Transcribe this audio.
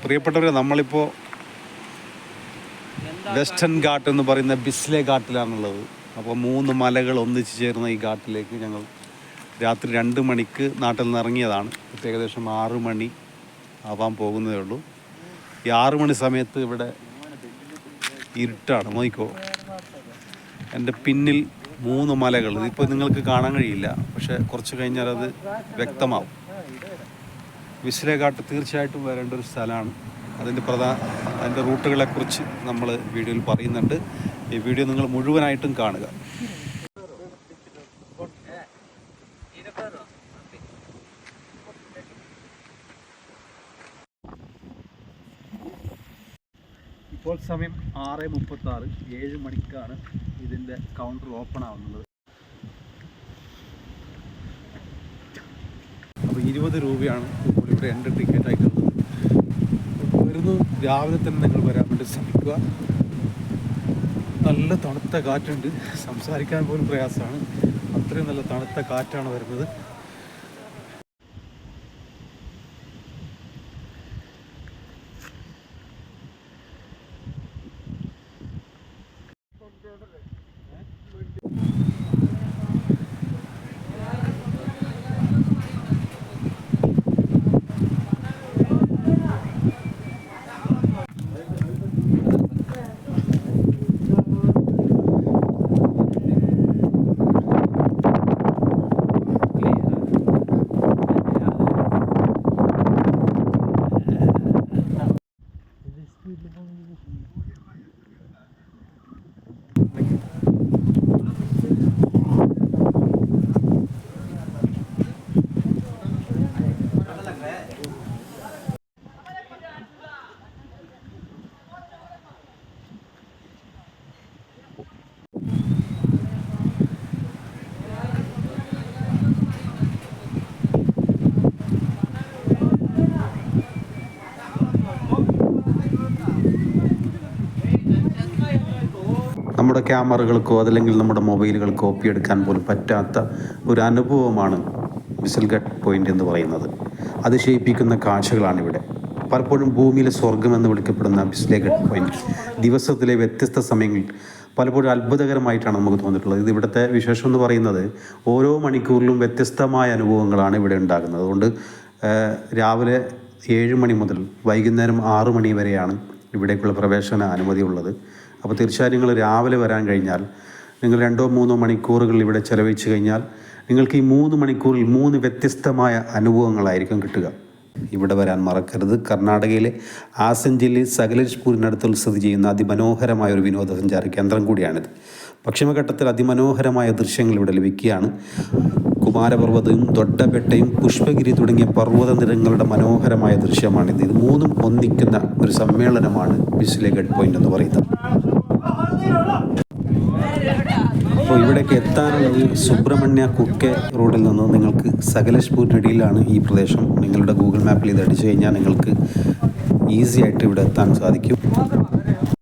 പ്രിയപ്പെട്ടവരെ നമ്മളിപ്പോൾ വെസ്റ്റേൺ ഘാട്ട് എന്ന് പറയുന്ന ബിസ്ലെ ഘാട്ടിലാണുള്ളത്. അപ്പോൾ മൂന്ന് മലകൾ ഒന്നിച്ച് ചേർന്ന ഈ ഘാട്ടിലേക്ക് ഞങ്ങൾ രാത്രി രണ്ട് മണിക്ക് നാട്ടിൽ നിന്ന് ഇറങ്ങിയതാണ്. ഏകദേശം ആറ് മണി ആവാൻ പോകുന്നതേ ഉള്ളൂ. ഈ ആറു മണി സമയത്ത് ഇവിടെ ഇരുട്ടാണ്. നോക്കിക്കോ. എന്റെ പിന്നിൽ മൂന്ന് മലകൾ. ഇതിപ്പോൾ നിങ്ങൾക്ക് കാണാൻ കഴിയില്ല. പക്ഷേ കുറച്ച് കഴിഞ്ഞാൽ അത് വ്യക്തമാവും. വിസിലേഘാട്ട് തീർച്ചയായിട്ടും വരേണ്ട ഒരു സ്ഥലമാണ്. അതിന്റെ പ്രധാന അതിന്റെ റൂട്ടുകളെക്കുറിച്ച് നമ്മൾ വീഡിയോയിൽ പറയുന്നുണ്ട്. ഈ വീഡിയോ നിങ്ങൾ മുഴുവനായിട്ടും കാണുക. ഇപ്പോൾ സമയം ആറ് മുപ്പത്തി ആറ് ഏഴ് മണിക്കാണ് ഇതിന്റെ കൗണ്ടർ ഓപ്പൺ ആവുന്നത്. അപ്പോൾ ഇരുപത് രൂപയാണ് ഇവിടെ ടിക്കറ്റ് ആയിട്ടുള്ളത് വരുന്നു രാവിലെ തന്നെ നിങ്ങൾ വരാൻ വേണ്ടി ശ്രമിക്കുക. നല്ല തണുത്ത കാറ്റുണ്ട്. സംസാരിക്കാൻ പോലും പ്രയാസമാണ്. അത്രയും നല്ല തണുത്ത കാറ്റാണ് വരുന്നത്. plus long. നമ്മുടെ ക്യാമറകൾക്കോ അതല്ലെങ്കിൽ നമ്മുടെ മൊബൈലുകൾക്കോ ഒപ്പിയെടുക്കാൻ പോലും പറ്റാത്ത ഒരു അനുഭവമാണ് വിസൽഗട്ട് പോയിന്റ് എന്ന് പറയുന്നത്. അതിശയിപ്പിക്കുന്ന കാഴ്ചകളാണ് ഇവിടെ പലപ്പോഴും ഭൂമിയിലെ സ്വർഗം എന്ന് വിളിക്കപ്പെടുന്ന ബിസ്ലേഗഡ് പോയിന്റ് ദിവസത്തിലെ വ്യത്യസ്ത സമയങ്ങളിൽ പലപ്പോഴും അത്ഭുതകരമായിട്ടാണ് നമുക്ക് തോന്നിയിട്ടുള്ളത്. ഇത് ഇവിടുത്തെ വിശേഷം എന്ന് പറയുന്നത് ഓരോ മണിക്കൂറിലും വ്യത്യസ്തമായ അനുഭവങ്ങളാണ് ഇവിടെ ഉണ്ടാകുന്നത്. അതുകൊണ്ട് രാവിലെ ഏഴ് മണി മുതൽ വൈകുന്നേരം ആറ് മണി വരെയാണ് ഇവിടേക്കുള്ള പ്രവേശന അനുമതിയുള്ളത്. അപ്പോൾ തീർച്ചയായും നിങ്ങൾ രാവിലെ വരാൻ കഴിഞ്ഞാൽ നിങ്ങൾ രണ്ടോ മൂന്നോ മണിക്കൂറുകൾ ഇവിടെ ചെലവഴിച്ചു കഴിഞ്ഞാൽ നിങ്ങൾക്ക് ഈ മൂന്ന് മണിക്കൂറിൽ മൂന്ന് വ്യത്യസ്തമായ അനുഭവങ്ങളായിരിക്കും കിട്ടുക. ഇവിടെ വരാൻ മറക്കരുത്. കർണാടകയിലെ ആസൻ ജില്ലയിൽ സകലേഷ്പൂരിനടുത്ത് സ്ഥിതി ചെയ്യുന്ന അതിമനോഹരമായ ഒരു വിനോദസഞ്ചാര കേന്ദ്രം കൂടിയാണിത്. പശ്ചിമഘട്ടത്തിൽ അതിമനോഹരമായ ദൃശ്യങ്ങൾ ഇവിടെ ലഭിക്കുകയാണ്. കുമാരപർവതവും ദൊഡ്ഡബെട്ടയും പുഷ്പഗിരി തുടങ്ങിയ പർവത നിരങ്ങളുടെ മനോഹരമായ ദൃശ്യമാണിത്. ഇത് മൂന്നും ഒന്നിക്കുന്ന ഒരു സമ്മേളനമാണ് ബിസ്ലെ ഗഡ് പോയിന്റ് എന്ന് പറയുന്നത്. അപ്പോൾ ഇവിടേക്ക് എത്താനുള്ളത് സുബ്രഹ്മണ്യ കുക്കെ റോഡിൽ നിന്ന് നിങ്ങൾക്ക് സകലേഷ്പൂരിനടിയിലാണ് ഈ പ്രദേശം. നിങ്ങളുടെ ഗൂഗിൾ മാപ്പിൽ ഇത് അടിച്ചു കഴിഞ്ഞാൽ നിങ്ങൾക്ക് ഈസി ആയിട്ട് ഇവിടെ എത്താൻ സാധിക്കും.